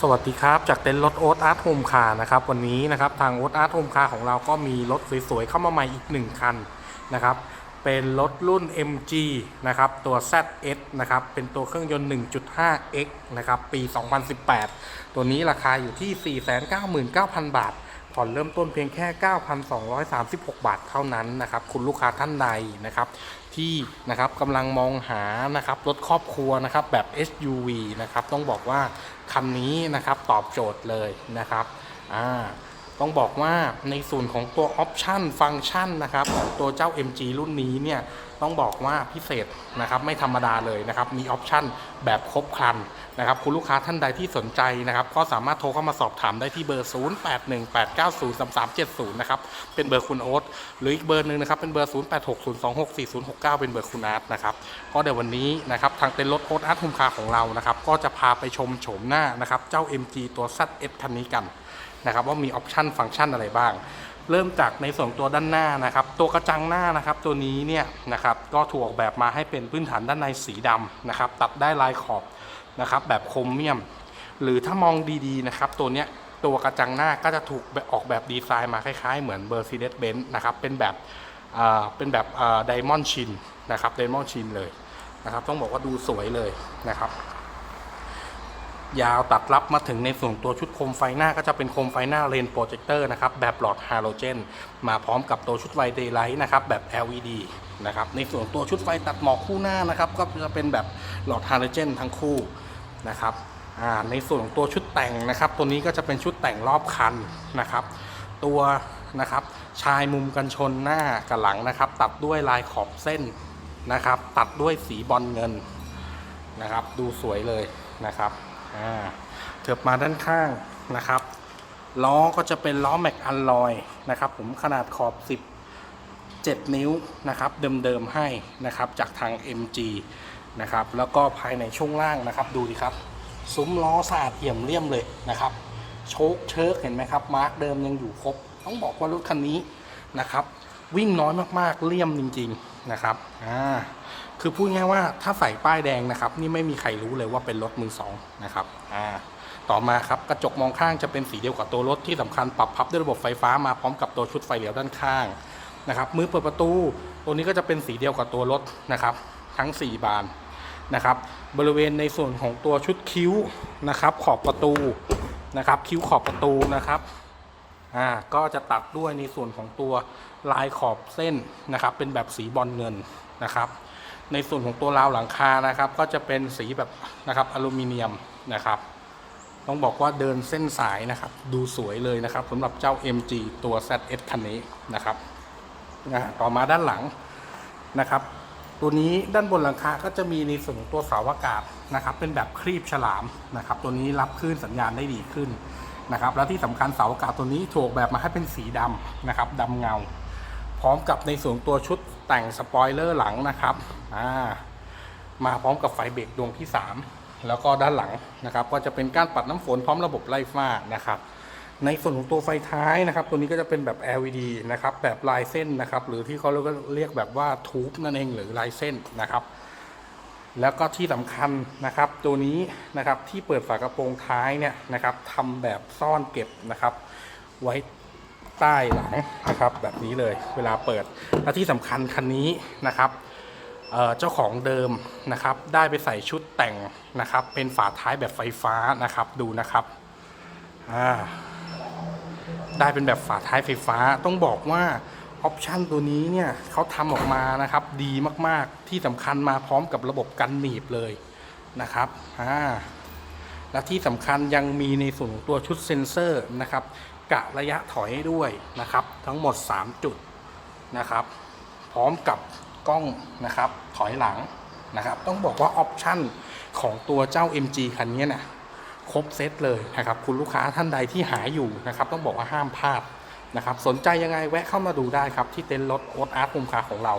สวัสดีครับ จากเต็นท์รถโอ๊ตอาร์ตโฮมคาร์นะครับวันนี้นะครับทางโอ๊ตอาร์ตโฮมคาร์ของเราก็มีรถสวยๆ เข้ามาใหม่อีก 1 คันนะครับเป็นรถรุ่น MG นะครับตัว ZS นะครับเป็นตัวเครื่องยนต์ 1.5X นะครับปี 2018 ตัวนี้ราคาอยู่ที่ 499,000 บาท ผ่อนเริ่มต้นเพียงแค่ 9,236 บาทเท่านั้นนะครับคุณลูกค้าท่านใดนะครับ ที่นะครับกำลังมองหานะครับรถครอบครัวนะครับแบบ SUV นะครับต้องบอกว่าคันนี้นะครับตอบโจทย์เลยนะครับอ่า ต้องบอกว่าในส่วนของตัวออปชันฟังก์ชันนะครับของตัวเจ้า MG รุ่นนี้เนี่ยต้องบอกว่าพิเศษนะครับไม่ธรรมดาเลยนะครับมีออปชันแบบครบครันนะครับคุณลูกค้าท่านใดที่สนใจนะครับก็สามารถโทรเข้ามาสอบถามได้ที่เบอร์ 0818903370 นะครับเป็นเบอร์คุณโอ๊ตหรืออีกเบอร์หนึ่งนะครับเป็นเบอร์ 0860264069 เป็นเบอร์คุณอาร์ตนะครับก็เดี๋ยววันนี้นะครับทางเต็นท์รถโอ๊ตอาร์ตทุมคาของเรานะครับก็จะพาไปชมโฉมหน้านะครับเจ้า MG ตัว ZS คันนี้กัน นะครับว่ามีออปชันฟังก์ชันอะไรบ้าง เริ่มจากในส่วนตัวด้านหน้านะครับตัวกระจังหน้านะครับตัวนี้เนี่ยนะครับก็ถูกออกแบบมาให้เป็นพื้นฐานด้านในสีดำนะครับตัดได้ลายขอบนะครับแบบโครเมียม หรือถ้ามองดีๆนะครับตัวเนี้ยตัวกระจังหน้าก็จะถูกออกแบบดีไซน์มาคล้ายๆ เหมือน Mercedes-Benz นะครับเป็นแบบเป็นแบบไดมอนด์ชินนะครับไดมอนด์ชินเลยนะครับต้องบอกว่าดูสวยเลยนะครับ ยาวตัดรับมาถึงในส่วนตัวชุดโคมไฟหน้าก็จะเป็นโคมไฟหน้าเลนโปรเจคเตอร์นะครับแบบหลอดฮาโลเจนมาพร้อมกับตัวชุดไฟเดย์ไลท์นะครับแบบ LED นะครับในส่วนตัวชุดไฟตัดหมอกคู่หน้านะครับก็จะเป็นแบบหลอดฮาโลเจนทั้งคู่นะครับในส่วนของตัวชุดแต่งนะครับ ตัวนี้ก็จะเป็นชุดแต่งรอบคันนะครับ ตัวนะครับชายมุมกันชนหน้ากับหลังนะครับ ตัดด้วยลายขอบเส้นนะครับ ตัดด้วยสีบอลเงินนะครับ ดูสวยเลยนะครับ เถิบมาด้านข้างนะครับ ล้อก็จะเป็นล้อแม็กอัลลอยนะครับ ผมขนาดขอบ 17 นิ้วนะครับ เดิมๆให้นะครับจากทาง MG นะครับ แล้วก็ภายในช่วงล่างนะครับ ดูดิครับซุ้มล้อสะอาดเอี่ยมเลี่ยมเลยนะครับ โชคเชิร์กเห็นไหมครับ มาร์กเดิมยังอยู่ครบ ต้องบอกว่ารถคันนี้นะครับ วิ่งน้อยมากๆเลี่ยมจริง ๆนะครับอ่า คือพูดง่ายว่าถ้าใส่ป้ายแดงนะครับ นี่ไม่มีใครรู้เลยว่าเป็นรถมือสองนะครับอ่าต่อมาครับกระจกมองข้างจะเป็นสีเดียวกับตัวรถที่สำคัญปรับพับด้วยระบบไฟฟ้ามาพร้อมกับตัวชุดไฟเหลียวด้านข้างนะครับมือเปิดประตู ตัวนี้ก็จะเป็นสีเดียวกับตัวรถนะครับทั้ง 4 บานนะครับบริเวณในส่วนของตัวชุดคิ้วนะครับขอบประตูนะครับคิ้วขอบประตูนะครับอ่าก็จะตัดด้วยในส่วนของตัวลายขอบเส้นนะครับเป็นแบบสีบอลเงินนะครับ ในส่วนของตัวราวหลังคานะครับ ก็จะเป็นสีแบบนะครับอลูมิเนียมนะครับ ต้องบอกว่าเดินเส้นสายนะครับ ดูสวยเลยนะครับสำหรับเจ้า MG ตัว ZS คันนี้นะครับต่อมาด้านหลังนะครับ ตัวนี้ด้านบนหลังคาก็จะมีในส่วนตัวเสาอากาศนะครับ เป็นแบบครีบฉลามนะครับ ตัวนี้รับคลื่นสัญญาณได้ดีขึ้นนะครับ แล้วที่สำคัญเสาอากาศตัวนี้ถูกแบบมาให้เป็นสีดำนะครับดำเงา ร้อมกับในส่วนตัวชุดแต่งสปอยเลอร์หลังนะครับอ่ามาพร้อมกับไฟเบรกดวงที่ 3 แล้วก็ด้านหลังนะครับ ก็จะเป็นการปัดน้ำฝนพร้อมระบบไล่ฟ้านะครับ ในส่วนของตัวไฟท้ายนะครับ ตัวนี้ก็จะเป็นแบบ LED นะครับแบบลายเส้นนะครับ หรือที่เขาเรียกแบบว่าทูบนั่นเองหรือลายเส้นนะครับแล้วก็ที่สำคัญนะครับ ตัวนี้นะครับที่เปิดฝากระโปรงท้ายเนี่ยนะครับทำแบบซ่อนเก็บนะครับ ไว้ ใต้หลังนะครับแบบนี้เลยเวลาเปิดและที่สำคัญคันนี้นะครับเเจ้าของเดิมนะครับได้ไปใส่ชุดแต่งนะครับ เป็นฝาท้ายแบบไฟฟ้านะครับดูนะครับได้เป็นแบบฝาท้ายไฟฟ้าต้องบอกว่าออปชันตัวนี้เนี่ยเขาทำออกมานะครับดีมากๆที่สำคัญมาพร้อมกับระบบกันหนีบเลยนะครับและที่สำคัญยังมีในส่วนของตัวชุดเซ็นเซอร์นะครับ กะระยะถอยให้ด้วยนะครับ ทั้งหมด 3 จุดนะครับ พร้อมกับกล้องนะครับถอยหลังนะครับ ต้องบอกว่าออปชั่นของตัวเจ้า MG คันนี้เนี่ยครบเซตเลยนะครับ คุณลูกค้าท่านใดที่หาอยู่นะครับ ต้องบอกว่าห้ามพลาดนะครับ สนใจยังไงแวะเข้ามาดูได้ครับ ที่เต็นท์รถโอ๊ตอาร์ตมุมคาของเรา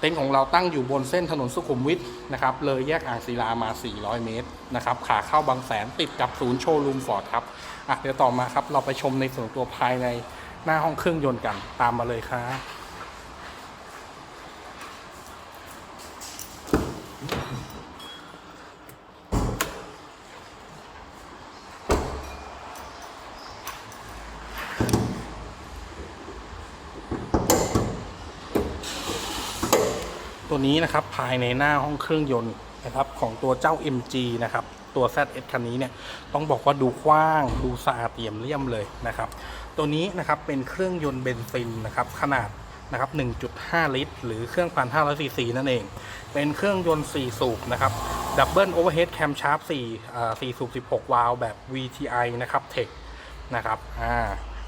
เต็นท์ของเราตั้งอยู่บนเส้นถนนสุขุมวิทนะครับ เลยแยกอ่างศิลามา 400 เมตรนะครับ ขาเข้าบางแสนติดกับศูนย์โชว์รูมฟอร์ดครับอะเดี๋ยวต่อมาครับ เราไปชมในส่วนตัวภายในหน้าห้องเครื่องยนต์กัน ตามมาเลยครับ ตัวนี้นะครับภายในหน้าห้องเครื่องยนต์นะครับของตัวเจ้า MG นะครับตัว ZS คันนี้เนี่ยต้องบอกว่าดูกว้างดูสะอาดเอี่ยมเลี่ยมเลยนะครับ ตัวนี้นะครับเป็นเครื่องยนต์เบนซินนะครับขนาดนะครับ 1.5 ลิตร หรือเครื่องพัน500ซีซีนั่นเอง เป็นเครื่องยนต์ 4 สูบนะครับ ดับเบิลโอเวอร์เฮดแคมชาร์ป4อ่า4สูบ 16 วาล์วแบบ VTI นะครับเทคนะครับ อ่า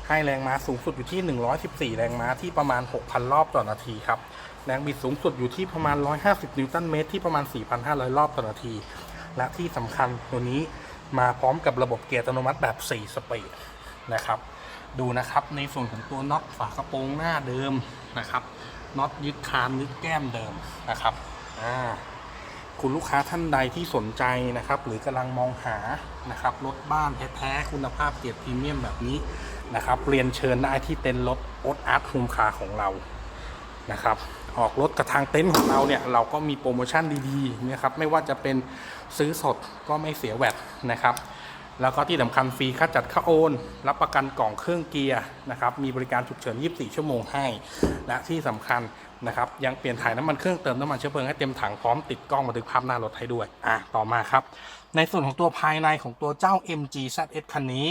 ให้แรงม้าสูงสุดอยู่ที่ 114 แรงม้าที่ประมาณ 6,000 รอบต่อนาทีครับ แรงบิดสูงสุดอยู่ที่ประมาณ 150 นิวตันเมตร ที่ประมาณ 4,500 รอบต่อนาที และที่สำคัญตัวนี้มาพร้อมกับระบบเกียร์อัตโนมัติแบบ 4 สปีดนะครับ ดูนะครับในส่วนของตัวน็อตฝากระโปรงหน้าเดิมนะครับน็อตยึดคานยึดแก้มเดิมนะครับอ่าคุณลูกค้าท่านใดที่สนใจนะครับ หรือกำลังมองหานะครับรถบ้านแท้ๆคุณภาพเกียรติพรีเมียมแบบนี้นะครับ เรียนเชิญได้ที่เต็นท์รถโอ๊ตอาร์ตโฮมคาร์ของเรา นะครับออกรถกับทางเต็นท์ของเราเนี่ยเราก็มีโปรโมชั่นดีๆนะครับไม่ว่าจะเป็นซื้อสดก็ไม่เสียแวดนะครับแล้วก็ที่สำคัญฟรีค่าจัดค่าโอน รับประกันกล่องเครื่องเกียร์นะครับมีบริการฉุกเฉิน 24 ชั่วโมงให้ และที่สำคัญนะครับยังเปลี่ยนถ่ายน้ำมันเครื่องเติมน้ำมันเชื้อเพลิงให้เต็มถังพร้อมติดกล้องบันทึกภาพหน้ารถให้ด้วยอะต่อมาครับในส่วนของตัวภายในของตัวเจ้า MG ZS คันนี้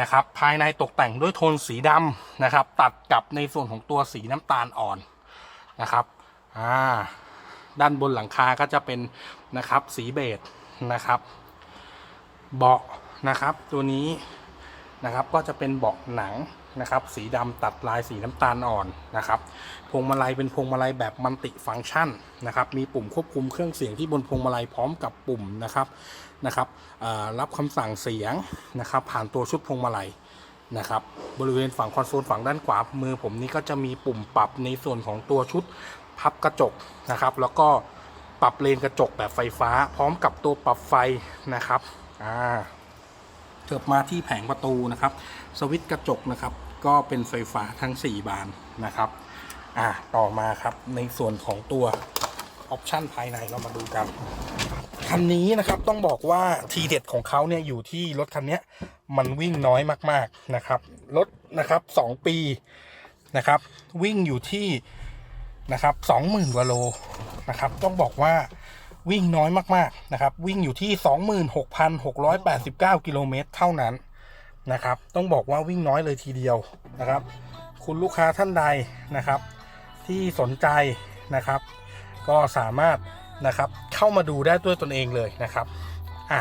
นะครับภายในตกแต่งด้วยโทนสีดำนะครับตัดกับในส่วนของตัวสีน้ำตาลอ่อน นะครับอ่าด้านบนหลังคาก็จะเป็นนะครับสีเบจนะครับ เบาะนะครับตัวนี้นะครับก็จะเป็นเบาะหนังนะครับ สีดำตัดลายสีน้ำตาลอ่อนนะครับ พวงมาลัยเป็นพวงมาลัยแบบมัลติฟังก์ชันนะครับ มีปุ่มควบคุมเครื่องเสียงที่บนพวงมาลัยพร้อมกับปุ่มนะครับนะครับรับคำสั่งเสียงนะครับ ผ่านตัวชุดพวงมาลัย นะครับ บริเวณฝั่งคอนโซลฝั่งด้านขวามือผมนี่ก็จะมีปุ่มปรับในส่วนของตัวชุดพับกระจกนะครับ แล้วก็ปรับเลนกระจกแบบไฟฟ้า พร้อมกับตัวปรับไฟนะครับอ่าเกิบมาที่แผงประตูนะครับ สวิตช์กระจกนะครับ ก็เป็นไฟฟ้าทั้ง 4 บานนะครับอ่าต่อมาครับในส่วนของตัวออปชันภายในเรามาดูกัน คันนี้นะครับต้องบอกว่าทีเด็ดของเขาเนี่ยอยู่ที่รถคันนี้มันวิ่งน้อยมากๆนะครับ รถนะครับสองปีนะครับ วิ่งอยู่ที่นะครับสองหมื่นกว่าโลนะครับ ต้องบอกว่าวิ่งน้อยมากๆนะครับ วิ่งอยู่ที่ 26,689 กิโลเมตรเท่านั้นนะครับ ต้องบอกว่าวิ่งน้อยเลยทีเดียวนะครับ คุณลูกค้าท่านใดนะครับ ที่สนใจนะครับ ก็สามารถ นะครับ เข้ามาดูได้ด้วยตนเองเลยนะครับอะ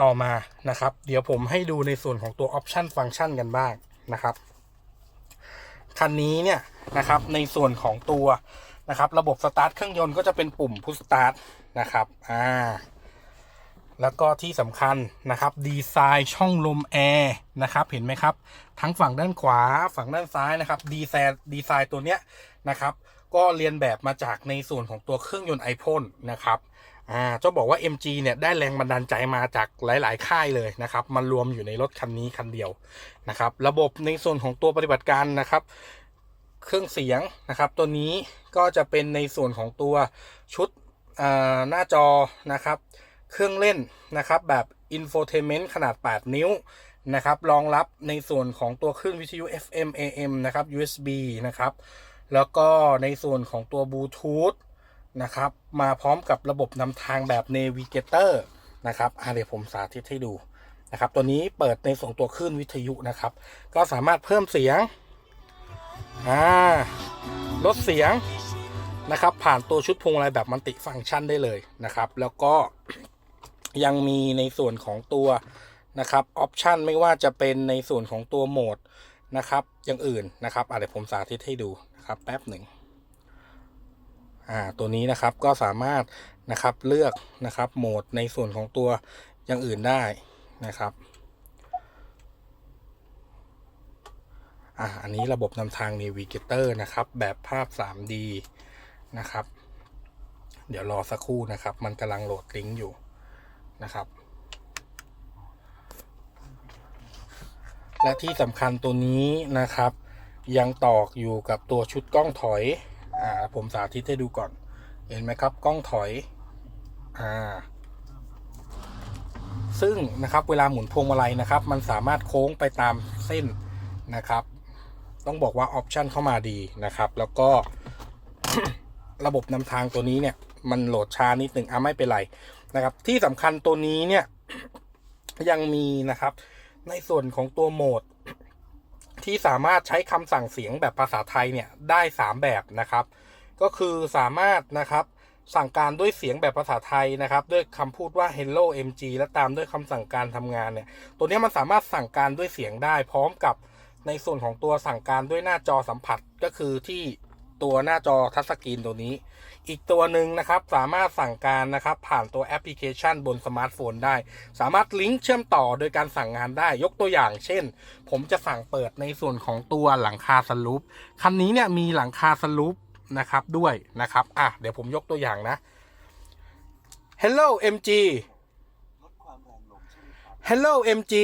ต่อมานะครับ เดี๋ยวผมให้ดูในส่วนของตัวออปชันฟังก์ชันกันบ้างนะครับคันนี้เนี่ยนะครับในส่วนของตัวนะครับระบบสตาร์ทเครื่องยนต์ก็จะเป็นปุ่มพุชสตาร์ทนะครับอ่าแล้วก็ที่สำคัญนะครับดีไซน์ช่องลมแอร์นะครับเห็นไหมครับ ทั้งฝั่งด้านขวาฝั่งด้านซ้ายนะครับดีไซน์ดีไซน์ตัวเนี้ยนะครับ ก็เรียนแบบมาจากในส่วนของตัวเครื่องยนต์ไอพ่นนะครับอ่าจะบอกว่า MG เนี่ยได้แรงบันดาลใจมาจากหลาย ๆ ค่ายเลยนะครับมารวมอยู่ในรถคันนี้คันเดียวนะครับ ระบบในส่วนของตัวปฏิบัติการนะครับ เครื่องเสียงนะครับ ตัวนี้ก็จะเป็นในส่วนของตัวชุดอ่าหน้าจอนะครับ เครื่องเล่นนะครับแบบ Infotainment ขนาด 8 นิ้วนะครับรองรับในส่วนของตัวคลื่นวิทยุ FM AM นะครับ USB นะครับ แล้วก็ในส่วนของตัวบลูทูธนะครับ มาพร้อมกับระบบนำทางแบบ Navigator นะครับอะเดี๋ยวผมสาธิตให้ดูนะครับ ตัวนี้เปิดในส่วนตัวคลื่นวิทยุนะครับ ก็สามารถเพิ่มเสียงอ่าลดเสียงนะครับ ผ่านตัวชุดพวงมาลัยแบบมัลติฟังก์ชันได้เลยนะครับ แล้วก็ยังมีในส่วนของตัวนะครับออปชันไม่ว่าจะเป็นในส่วนของตัวโหมดนะครับอย่างอื่นนะครับอะเดี๋ยวผมสาธิตให้ดู นะครับ แป๊บหนึ่งอ่าตัวนี้นะครับก็สามารถนะครับเลือกนะครับโหมดในส่วนของตัวอย่างอื่นได้นะครับอะอันนี้ระบบนำทาง Navigator นะครับ แบบภาพ 3D นะครับ เดี๋ยวรอสักครู่นะครับ มันกำลังโหลดลิงก์อยู่นะครับ และที่สำคัญตัวนี้นะครับ ยังตอกอยู่กับตัวชุดกล้องถอย อ่า ผมสาธิตให้ดูก่อน เห็นไหมครับ กล้องถอย อ่า ซึ่งนะครับ เวลาหมุนพวงมาลัยนะครับ มันสามารถโค้งไปตามเส้นนะครับ ต้องบอกว่าออปชันเข้ามาดีนะครับ แล้วก็ระบบนำทางตัวนี้เนี่ย มันโหลดช้านิดหนึ่งอะไม่เป็นไรนะครับ ที่สำคัญตัวนี้เนี่ยยังมีนะครับ ในส่วนของตัวโหมด ที่สามารถใช้คำสั่งเสียงแบบภาษาไทยเนี่ยได้ 3 แบบนะครับ ก็คือสามารถนะครับสั่งการด้วยเสียงแบบภาษาไทยนะครับ ด้วยคำพูดว่า hello mg และตามด้วยคำสั่งการทำงานเนี่ยตัวนี้มันสามารถสั่งการด้วยเสียงได้ พร้อมกับในส่วนของตัวสั่งการด้วยหน้าจอสัมผัสก็คือที่ตัวหน้าจอทัชสกรีนตัวนี้ อีกตัวหนึ่งนะครับสามารถสั่งการนะครับผ่านตัวแอปพลิเคชันบนสมาร์ทโฟนได้ สามารถลิงก์เชื่อมต่อโดยการสั่งงานได้ยกตัวอย่าง เช่น ผมจะสั่งเปิดในส่วนของตัวหลังคาสลูปคันนี้เนี่ยมีหลังคาสลูปนะครับด้วยนะครับอะเดี๋ยวผมยกตัวอย่างนะ Hello MG Hello MG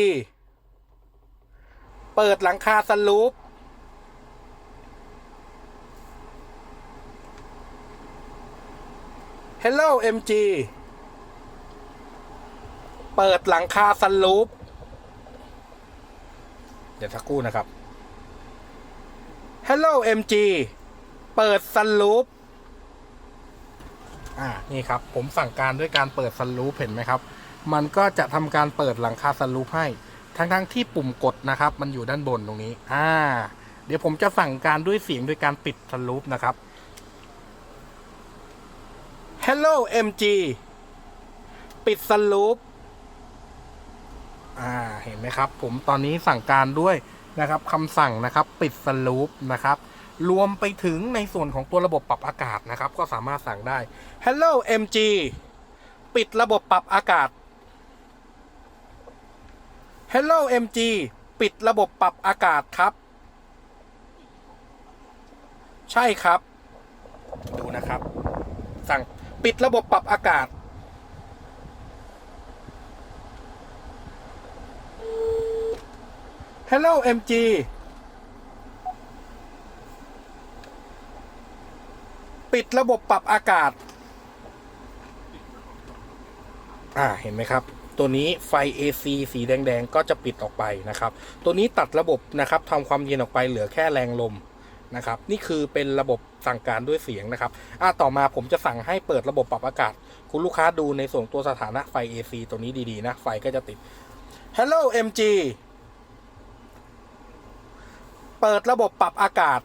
เปิดหลังคาสลูป Hello MG เปิดหลังคาสลูป เดี๋ยวสักครู่นะครับ Hello MG เปิดสลูป อ่า นี่ครับ ผมสั่งการด้วยการเปิดสลูปเห็นไหมครับ มันก็จะทำการเปิดหลังคาสลูปให้ ทั้งๆที่ปุ่มกดนะครับ มันอยู่ด้านบนตรงนี้ อ่า เดี๋ยวผมจะสั่งการด้วยเสียงโดยการปิดสลูปนะครับ Hello MG ปิดสลูปอ่าเห็นไหมครับ ผมตอนนี้สั่งการด้วยนะครับคำสั่งนะครับปิดสลูปนะครับ รวมไปถึงในส่วนของตัวระบบปรับอากาศนะครับ ก็สามารถสั่งได้ Hello MG ปิดระบบปรับอากาศ Hello MG ปิดระบบปรับอากาศครับ ใช่ครับ ดูนะครับ สั่ง ปิดระบบปรับอากาศ Hello MG ปิดระบบปรับอากาศ อ่า เห็นไหมครับ ตัวนี้ไฟ AC สีแดง ๆ ก็จะปิดออกไปนะครับ ตัวนี้ตัดระบบนะครับทำความเย็นออกไปเหลือแค่แรงลม นะครับนี่คือเป็นระบบสั่งการด้วยเสียงนะครับอ่าต่อมาผมจะสั่งให้เปิดระบบปรับอากาศ คุณลูกค้าดูในส่วนตัวสถานะไฟ AC ตัวนี้ดีๆนะ ไฟก็จะติด Hello MG เปิดระบบปรับอากาศ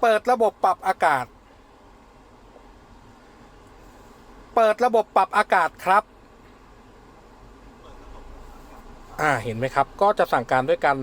เปิดระบบปรับอากาศ เปิดระบบปรับอากาศครับ อ่าเห็นไหมครับ ก็จะสั่งการด้วยการ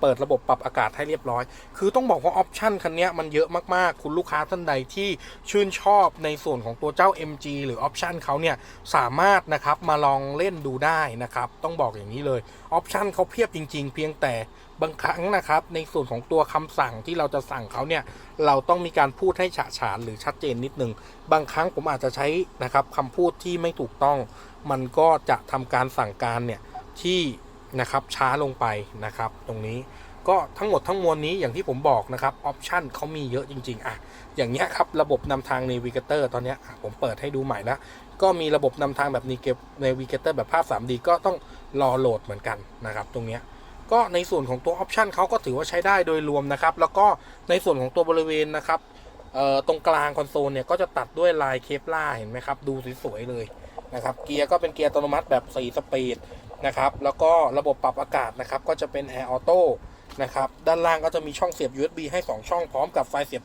เปิดระบบปรับอากาศให้เรียบร้อย คือต้องบอกว่าออปชันคันนี้มันเยอะมาก ๆ คุณลูกค้าท่านใดที่ชื่นชอบในส่วนของตัวเจ้า MG หรือออปชันเขาเนี่ยสามารถนะครับมาลองเล่นดูได้นะครับ ต้องบอกอย่างนี้เลยออปชันเขาเพียบจริง ๆ เพียงแต่บางครั้งนะครับ ในส่วนของตัวคำสั่งที่เราจะสั่งเขาเนี่ยเราต้องมีการพูดให้ฉะฉานหรือชัดเจนนิดนึง บางครั้งผมอาจจะใช้นะครับคำพูดที่ไม่ถูกต้อง มันก็จะทำการสั่งการเนี่ย ที่นะครับช้าลงไปนะครับ ตรงนี้ก็ทั้งหมดทั้งมวลนี้อย่างที่ผมบอกนะครับออปชันเขามีเยอะจริง ๆ อะ อย่างเงี้ยครับ ระบบนำทาง Navigator ตอนเนี้ยอะผมเปิดให้ดูใหม่แล้วก็มีระบบนำทางแบบนี้เก็บ n a v i g a t o r แบบภาพ 3D ก็ต้องรอโหลดเหมือนกันนะครับตรงเนี้ยก็ในส่วนของตัวออปชันเขาก็ถือว่าใช้ได้โดยรวมนะครับ แล้วก็ในส่วนของตัวบริเวณนะครับเอ่อตรงกลางคอนโซลเนี่ยก็จะตัดด้วยลายเคปล่าเห็นไหมครับ ดูสวยๆเลยนะครับ เกียร์ก็เป็นเกียร์อัตโนมัติแบบ 4 สปีด นะครับ แล้วก็ระบบปรับอากาศนะครับ ก็จะเป็น Air Auto นะครับ ด้านล่างก็จะมีช่องเสียบ USB ให้ 2 ช่องพร้อมกับไฟเสียบ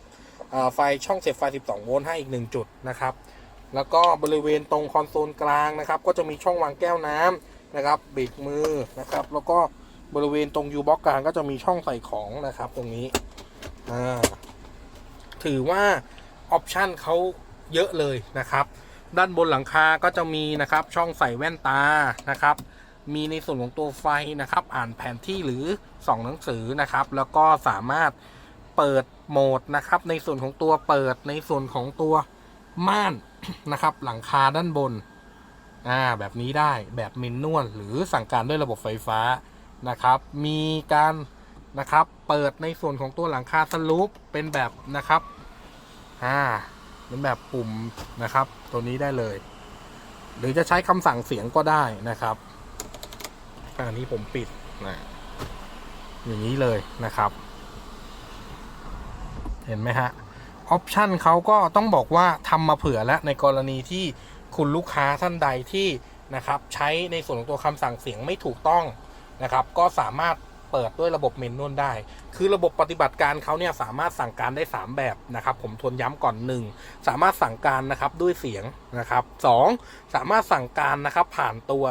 ไฟช่องเสียบไฟ 12 โวลต์ให้อีก 1 จุดนะครับ แล้วก็บริเวณตรงคอนโซลกลางนะครับ ก็จะมีช่องวางแก้วน้ำนะครับเบรกมือนะครับ แล้วก็บริเวณตรงยูบ็อกกลางก็จะมีช่องใส่ของนะครับ ตรงนี้ถือว่าออปชันเขาเยอะเลยนะครับ ด้านบนหลังคาก็จะมีนะครับ ช่องใส่แว่นตานะครับ มีในส่วนของตัวไฟนะครับ อ่านแผนที่หรือส่องหนังสือนะครับ แล้วก็สามารถเปิดโหมดนะครับ ในส่วนของตัวเปิดในส่วนของตัวม่านนะครับ หลังคาด้านบนอ่าแบบนี้ได้แบบมินนวลหรือสั่งการด้วยระบบไฟฟ้านะครับ มีการนะครับ เปิดในส่วนของตัวหลังคาสลูปเป็นแบบนะครับอ่าเป็นแบบปุ่มนะครับ ตัวนี้ได้เลย หรือจะใช้คำสั่งเสียงก็ได้นะครับ อันนี้ผมปิดนะอย่างนี้เลยนะครับ เห็นไหมฮะออปชันเขาก็ต้องบอกว่าทำมาเผื่อแล้วในกรณีที่คุณลูกค้าท่านใดที่นะครับ ใช้ในส่วนของตัวคำสั่งเสียงไม่ถูกต้องนะครับ ก็สามารถเปิดด้วยระบบเมนนวลได้ คือระบบปฏิบัติการเขาเนี่ยสามารถสั่งการได้ 3 แบบนะครับ ผมทวนย้ำก่อน 1 สามารถสั่งการนะครับด้วยเสียงนะครับสองสามารถสั่งการนะครับผ่านตัว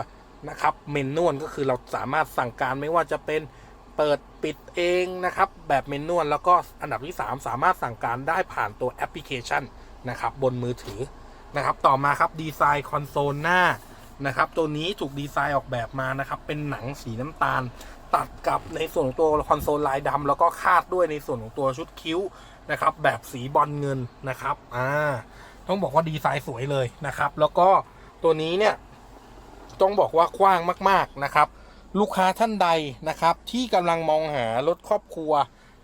นะครับเมนนวลก็คือเราสามารถสั่งการไม่ว่าจะเป็นเปิดปิดเองนะครับ แบบเมนนวลแล้วก็อันดับที่ 3 สามารถสั่งการได้ผ่านตัวแอปพลิเคชันนะครับบนมือถือนะครับ ต่อมาครับดีไซน์คอนโซลหน้านะครับ ตัวนี้ถูกดีไซน์ออกแบบมานะครับ เป็นหนังสีน้ำตาล ตัดกับในส่วนของตัวคอนโซลลายดำแล้วก็คาดด้วยในส่วนของตัวชุดคิ้วนะครับ แบบสีบอลเงินนะครับอ่าต้องบอกว่าดีไซน์สวยเลยนะครับ แล้วก็ตัวนี้เนี่ย ต้องบอกว่ากว้างมากๆนะครับ ลูกค้าท่านใดนะครับ ที่กำลังมองหารถครอบครัว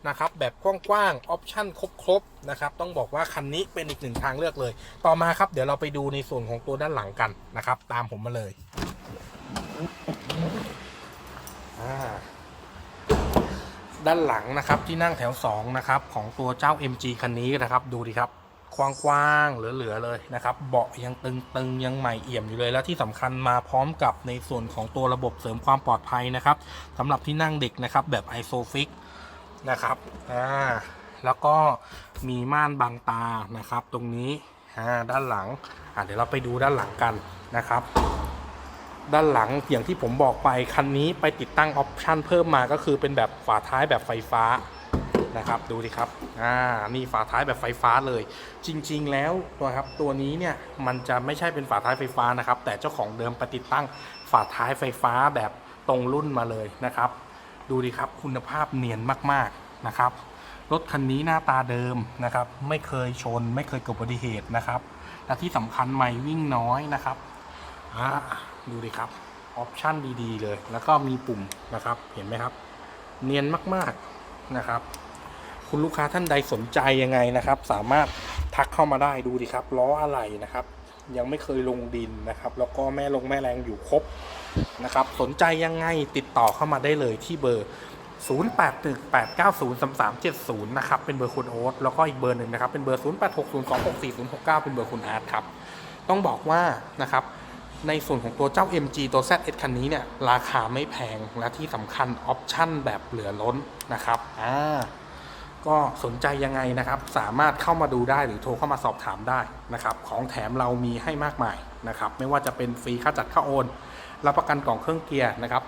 นะครับ แบบกว้างๆออปชั่นครบๆนะครับ ต้องบอกว่าคันนี้เป็นอีกหนึ่งทางเลือกเลย ต่อมาครับเดี๋ยวเราไปดูในส่วนของตัวด้านหลังกันนะครับ ตามผมมาเลยด้านหลังนะครับที่นั่งแถว2นะครับของตัวเจ้า MG คันนี้นะครับดูดิครับ กว้างๆเหลือๆเลยนะครับ เบาะยังตึงๆ ยังใหม่เอี่ยมอยู่เลยแล้วที่สำคัญมาพร้อมกับในส่วนของตัวระบบเสริมความปลอดภัยนะครับสำหรับที่นั่งเด็กนะครับแบบ ISOFIX นะครับอ่าแล้วก็มีม่านบังตานะครับ ตรงนี้อ่าด้านหลังอ่าเดี๋ยวเราไปดูด้านหลังกันนะครับ ด้านหลังอย่างที่ผมบอกไปคันนี้ไปติดตั้งออปชันเพิ่มมาก็คือเป็นแบบฝาท้ายแบบไฟฟ้า นะครับดูดิครับอ่านี่ฝาท้ายแบบไฟฟ้าเลย จริง ๆ แล้วตัวครับตัวนี้เนี่ยมันจะไม่ใช่เป็นฝาท้ายไฟฟ้านะครับ แต่เจ้าของเดิมปติดตั้งฝาท้ายไฟฟ้าแบบตรงรุ่นมาเลยนะครับ ดูดิครับคุณภาพเนียนมากๆนะครับรถคันนี้หน้าตาเดิมนะครับ ไม่เคยชน ไม่เคยเกิดอุบัติเหตุนะครับ และที่สำคัญไม่วิ่งน้อยนะครับอ่าดูดิครับออปชั่นดีๆเลย แล้วก็มีปุ่มนะครับเห็นไหมครับ เนียนมากๆนะครับ คุณลูกค้าท่านใดสนใจยังไงนะครับ สามารถทักเข้ามาได้ดูดิครับล้ออะไรนะครับ ยังไม่เคยลงดินนะครับ แล้วก็แม่ลงแม่แรงอยู่ครบนะครับ สนใจยังไงติดต่อเข้ามาได้เลยที่เบอร์ 0818903370 นะครับ เป็นเบอร์คุณโอ๊ตแล้วก็อีกเบอร์หนึ่งนะครับ เป็นเบอร์ 0860264069 เป็นเบอร์คุณอาร์ตครับ ต้องบอกว่านะครับในส่วนของตัวเจ้า MG ตัว ZS คันนี้เนี่ย ราคาไม่แพงและที่สำคัญออปชั่นแบบเหลือล้นนะครับ อ่า ก็สนใจยังไงนะครับ สามารถเข้ามาดูได้หรือโทรเข้ามาสอบถามได้นะครับ ของแถมเรามีให้มากมายนะครับ ไม่ว่าจะเป็นฟรีค่าจัดค่าโอน รับประกันกล่องเครื่องเกียร์นะครับ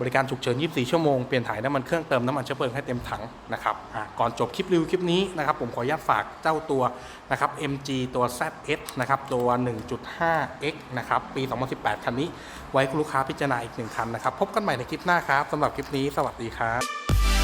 บริการฉุกเฉิน 24 ชั่วโมง เปลี่ยนถ่ายน้ำมันเครื่องเติมน้ำมันเชื้อเพลิงให้เต็มถังนะครับก่อนจบคลิปรีวิวคลิปนี้นะครับ ผมขออนุญาตฝากเจ้าตัวนะครับ MG ตัว ZS นะครับ ตัว 1.5X นะครับ ปี 2018 คันนี้ ไว้คุณลูกค้าพิจารณาอีกหนึ่งคันนะครับ พบกันใหม่ในคลิปหน้าครับสำหรับคลิปนี้ สวัสดีครับ